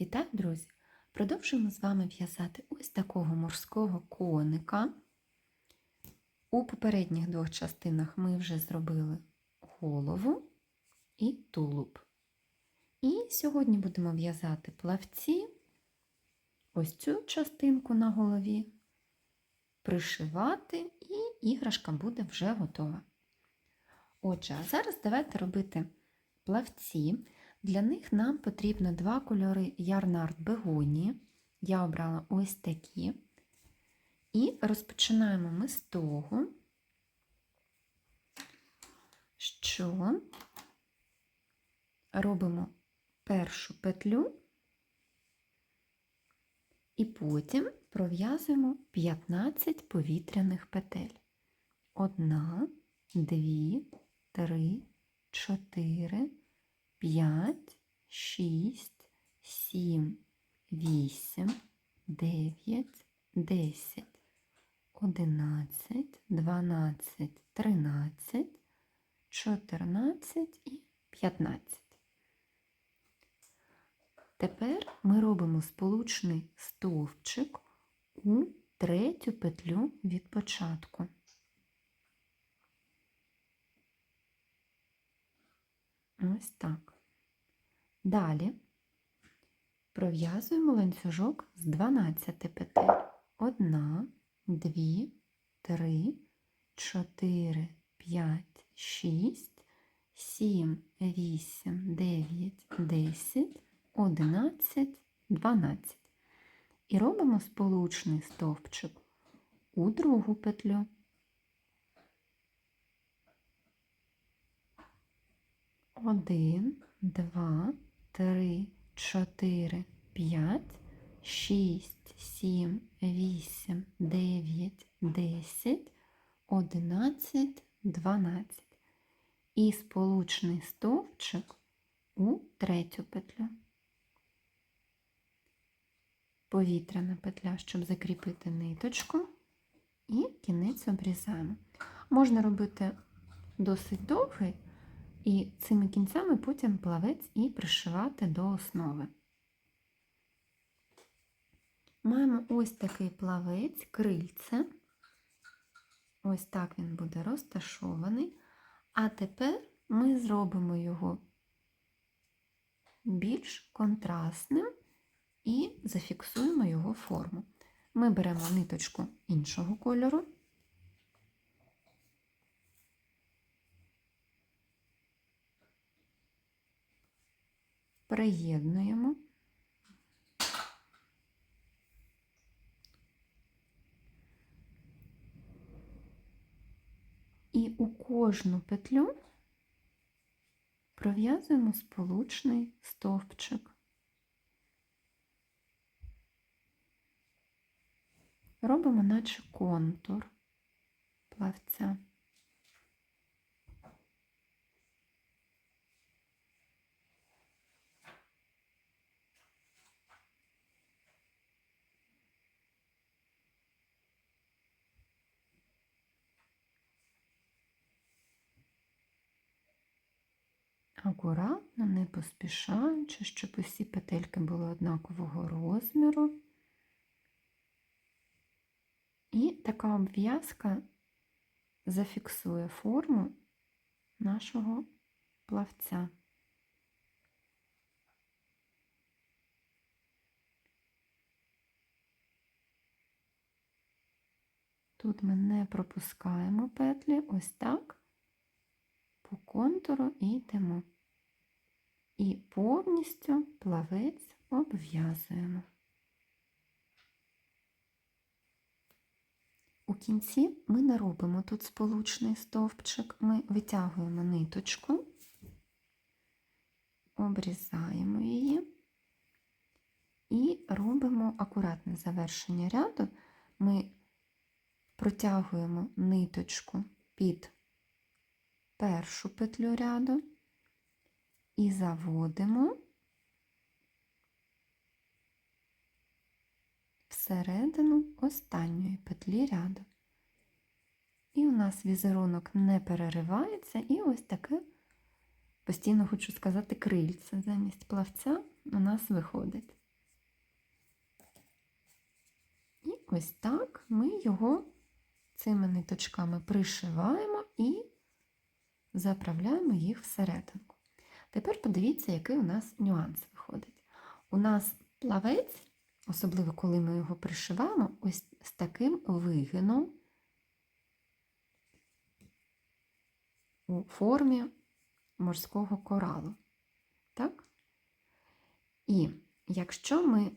Вітаю, друзі! Продовжуємо з вами в'язати ось такого морського коника. У попередніх двох частинах ми вже зробили голову і тулуб. І сьогодні будемо в'язати плавці, ось цю частинку на голові, пришивати, і іграшка буде вже готова. Отже, а зараз давайте робити плавці. Для них нам потрібно два кольори ярнард бегонії. Я обрала ось такі. І розпочинаємо ми з того, що робимо першу петлю і потім пров'язуємо 15 повітряних петель. Одна, дві, три, чотири. 5, 6, 7, 8, 9, 10, 11, 12, 13, 14 і 15. Тепер ми робимо сполучний стовпчик у третю петлю від початку. Ось так. Далі пров'язуємо ланцюжок з 12 петель. Одна, дві, три, чотири, п'ять, шість, сім, вісім, дев'ять, десять, одинадцять, дванадцять. І робимо сполучний стовпчик у другу петлю. Один, два, три, чотири, п'ять, шість, сім, вісім, дев'ять, десять, одинадцять, дванадцять. І сполучний стовпчик у третю петлю. Повітряна петля, щоб закріпити ниточку, і кінець обрізаємо. Можна робити досить довгий. І цими кінцями потім плавець і пришивати до основи. Маємо ось такий плавець, крильце. Ось так він буде розташований. А тепер ми зробимо його більш контрастним і зафіксуємо його форму. Ми беремо ниточку іншого кольору. Приєднуємо. І у кожну петлю пров'язуємо сполучний стовпчик. Робимо наче контур плавця. Акуратно, не поспішаючи, щоб усі петельки були однакового розміру. І така обв'язка зафіксує форму нашого плавця. Тут ми не пропускаємо петлі, ось так, по контуру і йдемо і повністю плавець обв'язуємо. У кінці ми не робимо тут сполучний стовпчик, ми витягуємо ниточку, обрізаємо її і робимо акуратне завершення ряду. Ми протягуємо ниточку під першу петлю ряду і заводимо всередину останньої петлі ряду. І у нас візерунок не переривається, і ось таке, постійно хочу сказати, крильце. Замість плавця у нас виходить. І ось так ми його цими ниточками пришиваємо і заправляємо їх всередину. Тепер подивіться, який у нас нюанс виходить. У нас плавець, особливо коли ми його пришиваємо, ось з таким вигином у формі морського коралу. Так? І якщо ми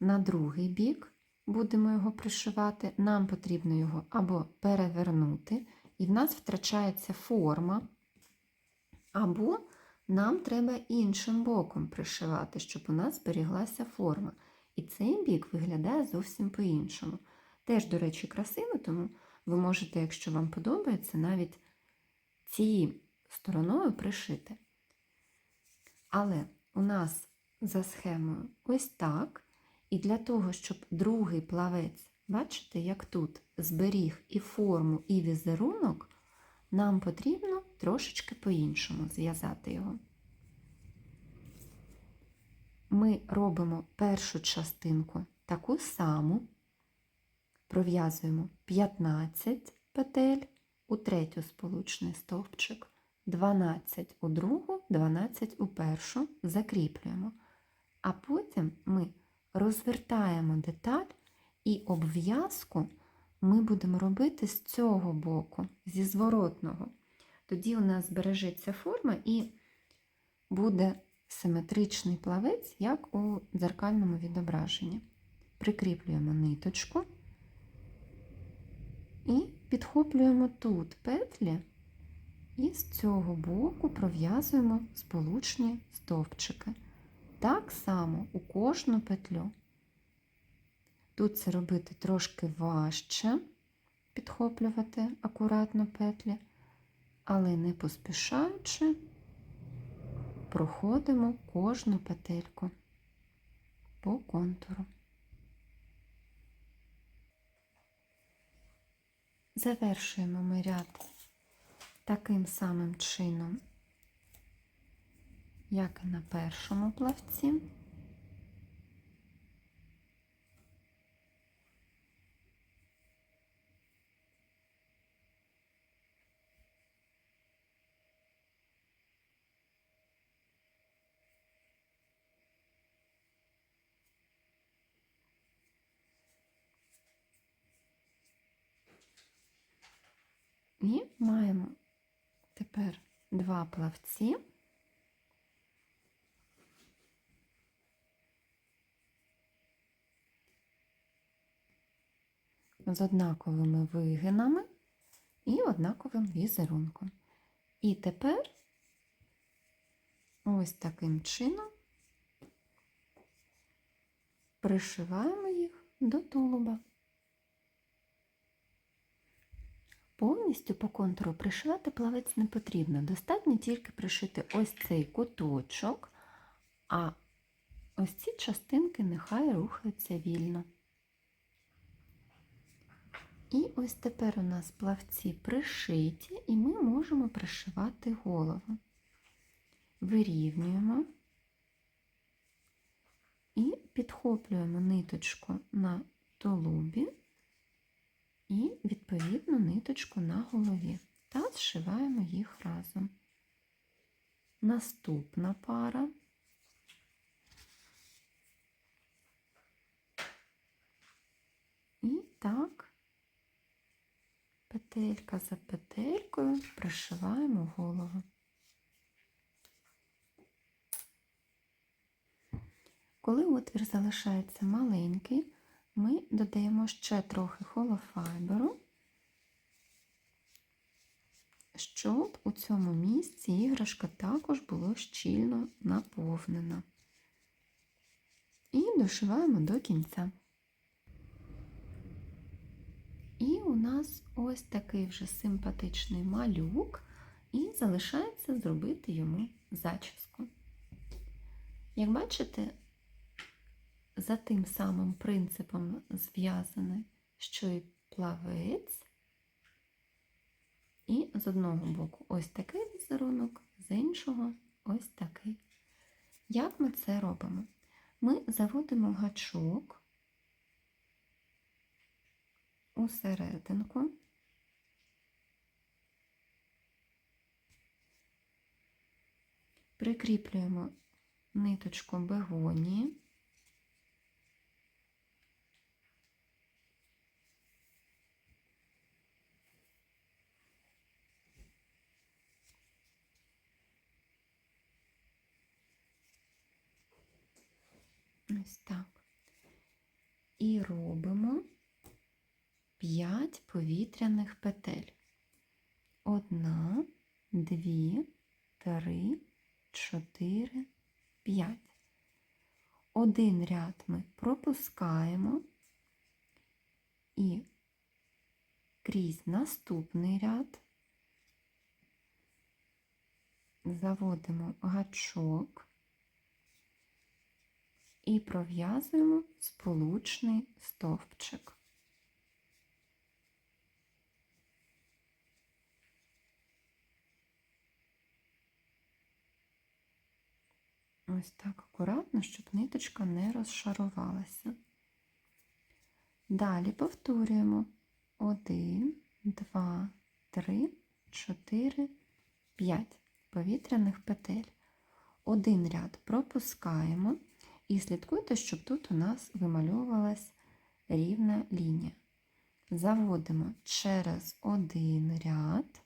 на другий бік будемо його пришивати, нам потрібно його або перевернути, і в нас втрачається форма, або нам треба іншим боком пришивати, щоб у нас зберіглася форма. І цей бік виглядає зовсім по-іншому. Теж, до речі, красиво, тому ви можете, якщо вам подобається, навіть цією стороною пришити. Але у нас за схемою ось так. І для того, щоб другий плавець, бачите, як тут зберіг і форму, і візерунок, нам потрібно трошечки по-іншому зв'язати його. Ми робимо першу частинку таку саму, пров'язуємо 15 петель у третю сполучний стовпчик, 12 у другу, 12 у першу, закріплюємо. А потім ми розвертаємо деталь і обв'язку ми будемо робити з цього боку, зі зворотного. Тоді у нас збережеться форма і буде симетричний плавець, як у дзеркальному відображенні. Прикріплюємо ниточку і підхоплюємо тут петлі, і з цього боку пров'язуємо сполучні стовпчики. Так само у кожну петлю. Тут це робити трошки важче, підхоплювати акуратно петлі, але не поспішаючи, проходимо кожну петельку по контуру. Завершуємо ми ряд таким самим чином, як і на першому плавці. І маємо тепер два плавці. З однаковими вигинами і однаковим візерунком. І тепер ось таким чином пришиваємо їх до тулуба. Повністю по контуру пришивати плавець не потрібно. Достатньо тільки пришити ось цей куточок, а ось ці частинки нехай рухаються вільно. І ось тепер у нас плавці пришиті, і ми можемо пришивати голову. Вирівнюємо і підхоплюємо ниточку на тулубі і, відповідно, ниточку на голові та зшиваємо їх разом. Наступна пара. І так, петелька за петелькою пришиваємо голову. Коли отвір залишається маленький, ми додаємо ще трохи холофайберу, щоб у цьому місці іграшка також була щільно наповнена. І дошиваємо до кінця. І у нас ось такий вже симпатичний малюк, і залишається зробити йому зачіску. Як бачите, за тим самим принципом зв'язаний, що і плавець. І з одного боку ось такий візерунок, з іншого ось такий. Як ми це робимо? Ми заводимо гачок у серединку. Прикріплюємо ниточку бегонії. Ось так. І робимо 5 повітряних петель. Одна, дві, три, чотири, п'ять. Один ряд ми пропускаємо і крізь наступний ряд заводимо гачок і пров'язуємо сполучний стовпчик. Ось так акуратно, щоб ниточка не розшарувалася. Далі повторюємо 1, 2, 3, 4, 5 повітряних петель. Один ряд пропускаємо і слідкуйте, щоб тут у нас вимальовувалась рівна лінія. Заводимо через один ряд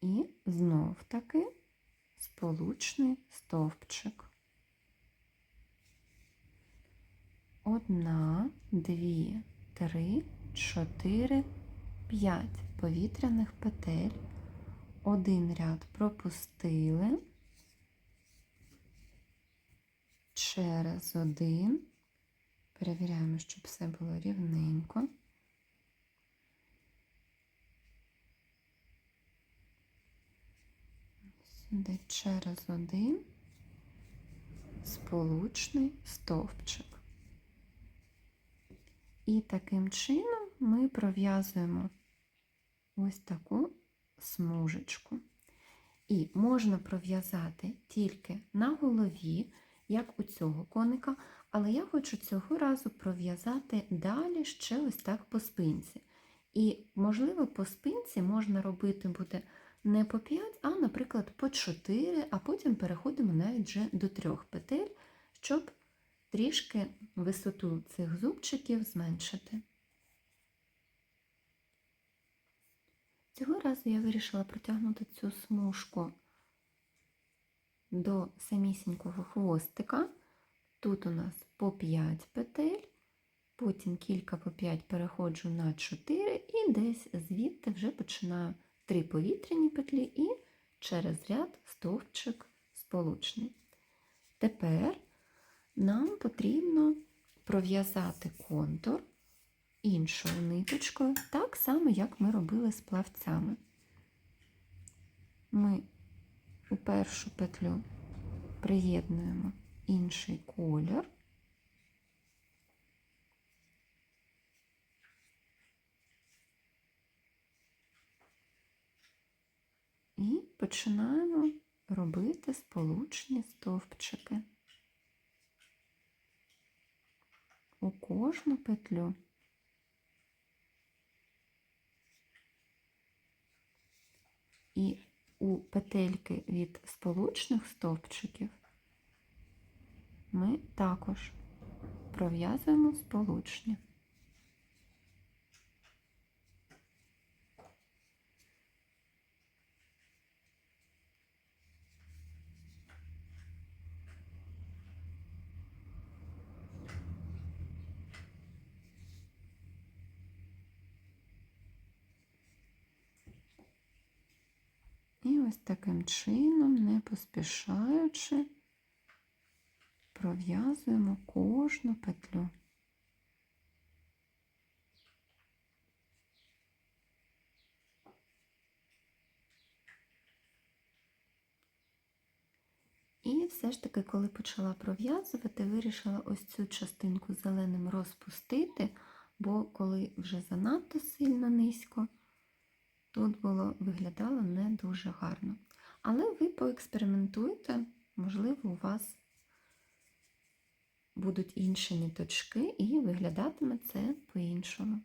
і знов таки сполучний стовпчик. Одна, дві, три, чотири, п'ять повітряних петель. Один ряд пропустили. Через один. Перевіряємо, щоб все було рівненько. Сюди через один сполучний стовпчик. І таким чином ми пров'язуємо ось таку смужечку. І можна пров'язати тільки на голові, як у цього коника, але я хочу цього разу пров'язати далі ще ось так по спинці. І, можливо, по спинці можна робити буде не по 5, а, наприклад, по 4, а потім переходимо навіть вже до 3 петель, щоб трішки висоту цих зубчиків зменшити. Цього разу я вирішила протягнути цю смужку до самісінького хвостика. Тут у нас по 5 петель, потім кілька по 5 переходжу на 4 і десь звідти вже починаю 3 повітряні петлі і через ряд стовпчик сполучний. Тепер нам потрібно пров'язати контур іншою ниточкою, так само, як ми робили з плавцями. Ми у першу петлю приєднуємо інший колір. І починаємо робити сполучні стовпчики у кожну петлю. І у петельки від сполучних стовпчиків ми також пров'язуємо сполучні. І ось таким чином, не поспішаючи, пров'язуємо кожну петлю. І все ж таки, коли почала пров'язувати, вирішила ось цю частинку зеленим розпустити, бо коли вже занадто сильно низько, тут було виглядало не дуже гарно. Але ви поекспериментуйте, можливо, у вас будуть інші ниточки, і виглядатиме це по-іншому.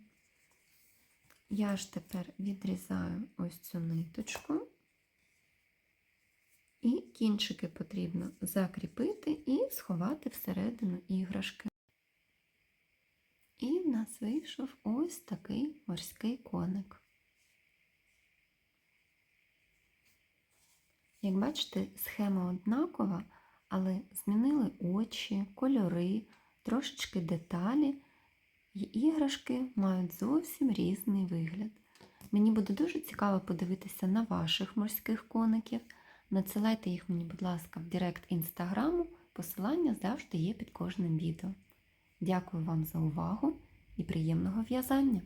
Я ж тепер відрізаю ось цю ниточку, і кінчики потрібно закріпити і сховати всередину іграшки. І в нас вийшов ось такий морський коник. Як бачите, схема однакова, але змінили очі, кольори, трошечки деталі, і іграшки мають зовсім різний вигляд. Мені буде дуже цікаво подивитися на ваших морських коників. Надсилайте їх мені, будь ласка, в Директ інстаграму. Посилання завжди є під кожним відео. Дякую вам за увагу і приємного в'язання!